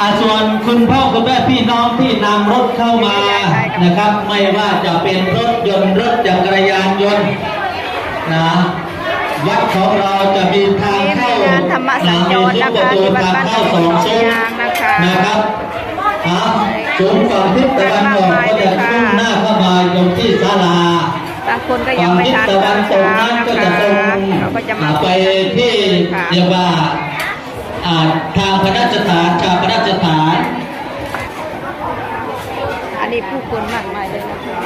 อะส่วนคุณพ่อคุณแม่พี่น้องที่นำรถเข้ามานะครับ ไม่ว่าจะเป็นรถยนต์รถจักรยานยนต์นะวัดของเราจะมีทางนี่เข้าในงานธรรมสัญจรมีนะทุกประตูคะที่วัดทางบ้านเข้าตะสโกองนซุ้มยางนะคะนะครับอะสูงฝั่งทิศตะวันออกก็จะขึ้นหน้าเข้ามาตรงที่ศาลาบางคนก็ยังไม่ทานฝั่งทิศตะวันตกข้าวนั้นเช้าก็จะตรงนะคะเขาก็จะมาไปที่ค่ะเรียกว่าอ่าทางพระราชฐานชาวพระราชฐาน อันนี้ผู้คนมากมายเลยนะคะ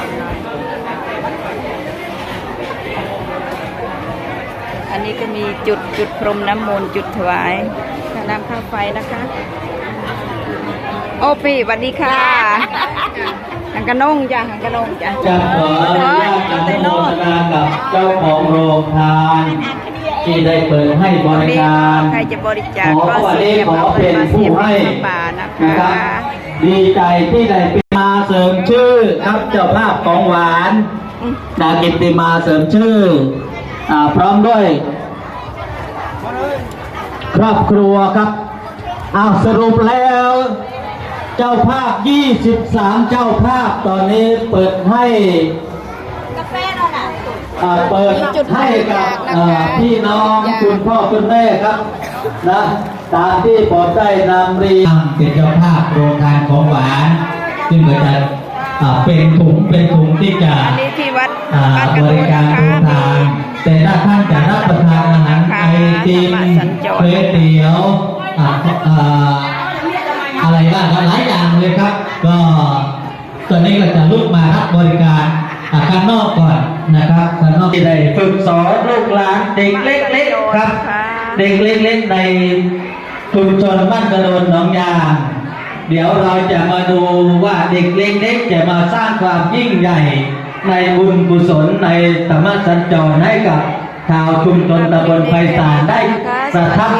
อันนี้ก็มีจุดจุดพรมน้ำมนต์จุดถวายค่าน้ำค่าไฟนะคะ โอ้ปีสวัสดีค่ะหังกระนงจ้ะหังกระนงจ้ะจะขออนุญาตอนุโมทนากับเจ้าของโรงทาน ที่ได้เปิดให้บริการใครจะบริจาคขอก็วันเสีนี้ยบขอเอาเงิเป็นนมาเสีผู้ยบให้ในป่านะนะคคะรับดีใจที่ได้เป็นมาเสริมชื่อครับเจ้าภาพของหวานดากิตติมาเสริมชื่ออ่าพร้อมด้วย ครอบครัวครับเอาสรุปแล้ว เจ้าภาพ 23 เจ้าภาพตอนนี้เปิดให้อ่า เปิดให้กับอ่าพี่น้องคุณพ่อคุณแม่ครับนะตามที่ผมได้นำเรียนเป็นเจ้าภาพโรงทานของหวานซึ่งก็จะอ่าเป็นถุงเป็นถุงที่จะอันนี้ที่วัดอ่าบ้านกบระโดรินการนะโรงคะทานแต่ถ้าท่านจะรับประทานอาหารไอติมธรรมสัญจรก๋วยเตี๋ยวอ่าอ่าอะไรบ้างครับหลายอย่างเลยครับ ก็ตอนนี้ก็จะลุกมารับบริการอ่าข้างนอกก่อน นะครับข้างนอกที่ได้ฝึกสอนลูกหลานเด็กเล็กๆครับ เด็กเล็กๆในชุมชนบ้านกระโดนหนองยางเดี๋ยวเราจะมาดูว่าเด็กเล็กๆจะมาสร้างความยิ่งใหญ่ในบุญกุศลในธรรมสัญจรให้กับชาวชุมชนตำบลไพศาลได้ประทับ